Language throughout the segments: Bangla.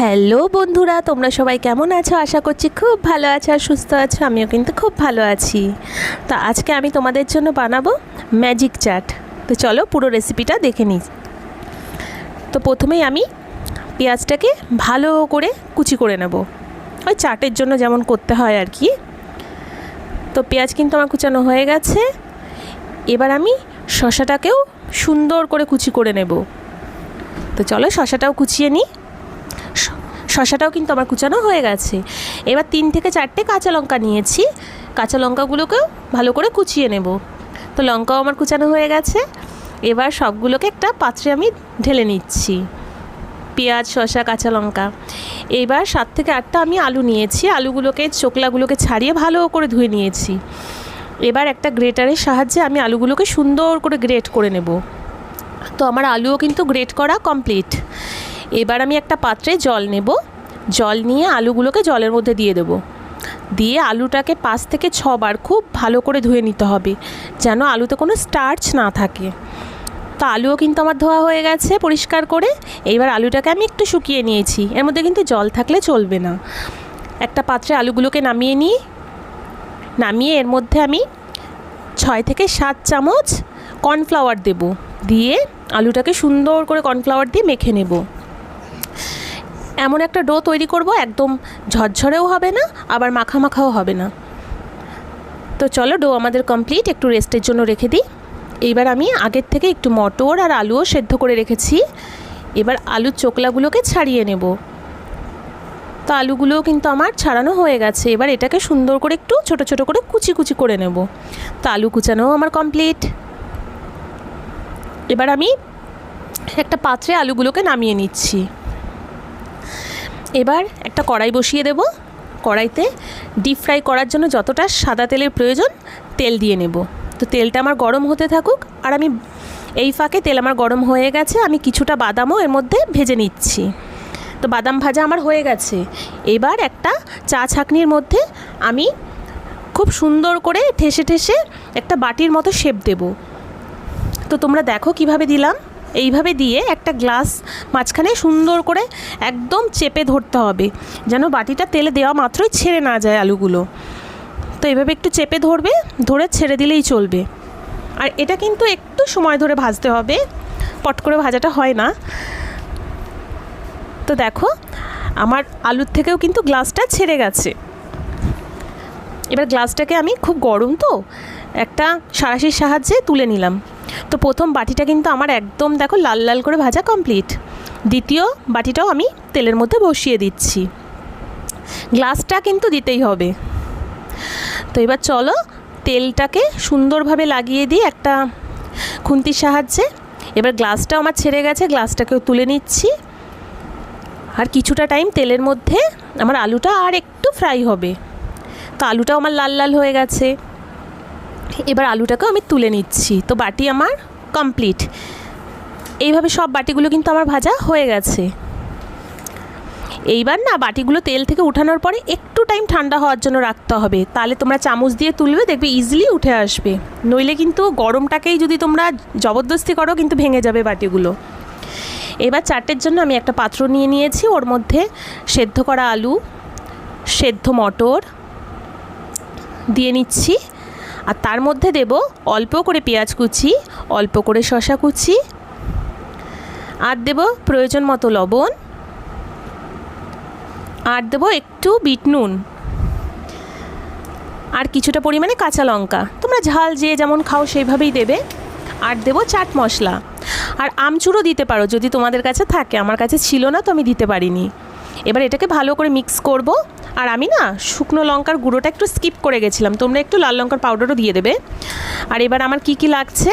হ্যালো বন্ধুরা, তোমরা সবাই কেমন আছো? আশা করছি খুব ভালো আছো আর সুস্থ আছো, আমিও কিন্তু খুব ভালো আছি। তো আজকে আমি তোমাদের জন্য বানাবো ম্যাজিক চাট তো চলো পুরো রেসিপিটা দেখে নিই। তো প্রথমেই আমি পেঁয়াজটাকে ভালো করে কুচি করে নেব। ওই চাটের জন্য যেমন করতে হয় আর কি। তো পেঁয়াজ কিন্তু আমার কুচানো হয়ে গেছে। এবার আমি শশাটাকেও সুন্দর করে কুচি করে নেব। তো চলো শশাটাও কুচিয়ে নিই। শশাটাও কিন্তু আমার কুচানো হয়ে গেছে। এবার তিন থেকে চারটে কাঁচা লঙ্কা নিয়েছি। কাঁচা লঙ্কাগুলোকেও ভালো করে কুচিয়ে নেব। তো লঙ্কাও আমার কুচানো হয়ে গেছে। এবার সবগুলোকে একটা পাত্রে আমি ঢেলে নিচ্ছি। পেঁয়াজ, শসা, কাঁচা লঙ্কা। এবার সাত থেকে আটটা আমি আলু নিয়েছি। আলুগুলোকে, চোকলাগুলোকে ছাড়িয়ে ভালো করে ধুয়ে নিয়েছি। এবার একটা গ্রেটারের সাহায্যে আমি আলুগুলোকে সুন্দর করে গ্রেট করে নেব। তো আমার আলুও কিন্তু গ্রেট করা কমপ্লিট। এবার আমি একটা পাত্রে জল নেব। জল নিয়ে আলুগুলোকে জলের মধ্যে দিয়ে দেব। দিয়ে আলুটাকে পাঁচ থেকে ছবার খুব ভালো করে ধুয়ে নিতে হবে, যেন আলুতে কোনো স্টার্চ না থাকে। তো আলুও কিন্তু আমার ধোয়া হয়ে গেছে পরিষ্কার করে। এইবার আলুটাকে আমি একটু শুকিয়ে নিয়েছি। এর মধ্যে কিন্তু জল থাকলে চলবে না। একটা পাত্রে আলুগুলোকে নামিয়ে নিই। নামিয়ে এর মধ্যে আমি ছয় থেকে সাত চামচ কর্নফ্লাওয়ার দেব। দিয়ে আলুটাকে সুন্দর করে কর্নফ্লাওয়ার দিয়ে মেখে নেব। এমন একটা ডো তৈরি করব, একদম ঝরঝরেও হবে না, আবার মাখা মাখাও হবে না। তো চলো ডো আমাদের কমপ্লিট একটু রেস্টের জন্য রেখে দিই। এইবার আমি আগের থেকে একটু মটর আর আলুও সেদ্ধ করে রেখেছি। এবার আলুর চোকলাগুলোকে ছাড়িয়ে নেব। তো আলুগুলোও কিন্তু আমার ছাড়ানো হয়ে গেছে। এবার এটাকে সুন্দর করে একটু ছোট ছোট করে কুচি কুচি করে নেব। তো আলু কুচানোও আমার কমপ্লিট এবার আমি একটা পাত্রে আলুগুলোকে নামিয়ে নিচ্ছি। এবার একটা কড়াই বসিয়ে দেব। কড়াইতে ডিপ ফ্রাই করার জন্য যতটা সাদা তেলের প্রয়োজন, তেল দিয়ে নেব। তো তেলটা আমার গরম হতে থাকুক, আর আমি এই ফাঁকে তেল আমার গরম হয়ে গেছে, আমি কিছুটা বাদামও এর মধ্যে ভেজে নিচ্ছি। তো বাদাম ভাজা আমার হয়ে গেছে। এবার একটা চা ছাঁকনির মধ্যে আমি খুব সুন্দর করে ঠেসে ঠেসে একটা বাটির মতো শেপ দেব। তো তোমরা দেখো কীভাবে দিলাম। এইভাবে দিয়ে একটা গ্লাস মাঝখানে সুন্দর করে একদম চেপে ধরতে হবে। যেন বাটিটা তেলে দেওয়া মাত্রই ছেড়ে না যায় আলুগুলো। তো এভাবে একটু চেপে ধরবে, ধরে ছেড়ে দিলেই চলবে। আর এটা কিন্তু একটু সময় ধরে ভাজতে হবে। পট করে ভাজাটা হয় না। তো দেখো, আমার আলুর থেকেও কিন্তু গ্লাসটা ছেড়ে গেছে। এবার গ্লাসটাকে আমি খুব গরম তো একটা সাঁড়াশির সাহায্যে তুলে নিলাম। তো প্রথম বাটিটা কিন্তু আমার একদম দেখো লাল লাল করে ভাজা কমপ্লিট দ্বিতীয় বাটিটাও আমি তেলের মধ্যে বসিয়ে দিচ্ছি। গ্লাসটা কিন্তু দিতেই হবে। তো এবার চলো তেলটাকে সুন্দরভাবে লাগিয়ে দিই একটা খুন্তির সাহায্যে এবার গ্লাসটাও আমার ছেড়ে গেছে, গ্লাসটাকেও তুলে নিচ্ছি। আর কিছুটা টাইম তেলের মধ্যে আমার আলুটা আর একটু ফ্রাই হবে। তো আলুটাও আমার লাল লাল হয়ে গেছে। এবার আলুটাকেও আমি তুলে নিচ্ছি। তো বাটি আমার কমপ্লিট এইভাবে সব বাটিগুলো কিন্তু আমার ভাজা হয়ে গেছে। এইবার না বাটিগুলো তেল থেকে উঠানোর পরে একটু টাইম ঠান্ডা হওয়ার জন্য রাখতে হবে। তাহলে তোমরা চামচ দিয়ে তুলবে, দেখবে ইজিলি উঠে আসবে। নইলে কিন্তু গরমটাকেই যদি তোমরা জবরদস্তি করো, কিন্তু ভেঙে যাবে বাটিগুলো। এবার চারটের জন্য আমি একটা পাত্র নিয়ে নিয়েছি। ওর মধ্যে সেদ্ধ করা আলু, সেদ্ধ মটর দিয়ে নিচ্ছি। আর তার মধ্যে দেব অল্প করে পেঁয়াজ কুচি, অল্প করে শশা কুচি, আর দেব প্রয়োজন মতো লবণ, আর দেব একটু বিট নুন, আর কিছুটা পরিমাণে কাঁচা লঙ্কা। তোমরা ঝাল যে যেমন খাও সেইভাবেই দেবে। আর দেব চাট মশলা। আর আমচুরও দিতে পারো যদি তোমাদের কাছে থাকে। আমার কাছে ছিল না, তো আমি দিতে পারিনি। এবার এটাকে ভালো করে মিক্স করব। আর আমি না শুকনো লঙ্কার গুঁড়োটা একটু স্কিপ করে গেছিলাম। তোমরা একটু লাল লঙ্কার পাউডারও দিয়ে দেবে। আর এবার আমার কি কি লাগছে?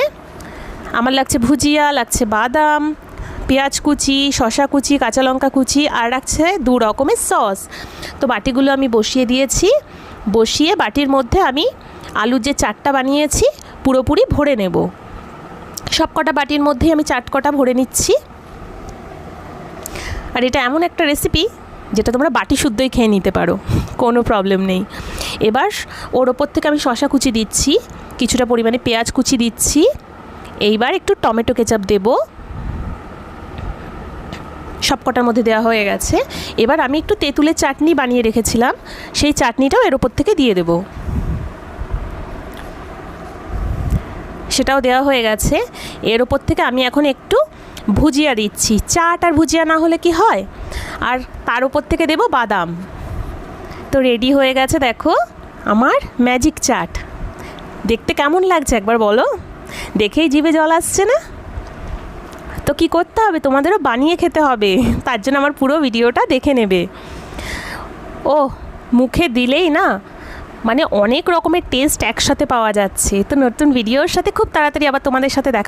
আমার লাগছে ভুজিয়া, লাগছে বাদাম, পেঁয়াজ কুচি শশা কুচি, কাঁচা লঙ্কা কুচি, আর রাখছে দু রকমের সস তো বাটিগুলো আমি বসিয়ে দিয়েছি। বসিয়ে বাটির মধ্যে আমি আলুর যে চাটটা বানিয়েছি, পুরোপুরি ভরে নেব। সব কটা বাটির মধ্যেই আমি চাট কটা ভরে নিচ্ছি। আর এটা এমন একটা রেসিপি যেটা তোমরা বাটি শুদ্ধই খেয়ে নিতে পারো, কোনো প্রবলেম নেই। এবার ওর ওপর থেকে আমি শশা কুচি দিচ্ছি, কিছুটা পরিমাণে পেঁয়াজ কুচি দিচ্ছি, এইবার একটু টমেটো কেচাপ দেব। সব কটার মধ্যে দেওয়া হয়ে গেছে। এবার আমি একটু তেঁতুলের চাটনি বানিয়ে রেখেছিলাম, সেই চাটনিটাও এর ওপর থেকে দিয়ে দেবো। সেটাও দেওয়া হয়ে গেছে। এর ওপর থেকে আমি এখন একটু ভুজিয়া দিচ্ছি। চাট আর ভুজিয়া না হলে কি হয়? আর তার উপর থেকে দেব বাদাম। তো রেডি হয়ে গেছে, দেখো, আমার ম্যাজিক চাট দেখতে কেমন লাগছে একবার বলো? দেখেই জিভে জল আসছে না? তো কি করতে হবে? তোমাদেরও বানিয়ে খেতে হবে। তার জন্য আমার পুরো ভিডিওটা দেখে নেবে। ও, মুখে দিলেই না? মানে অনেক রকমের টেস্ট একসাথে পাওয়া যাচ্ছে। তো নতুন ভিডিওর সাথে খুব তাড়াতাড়ি আবার তোমাদের সাথে দেখা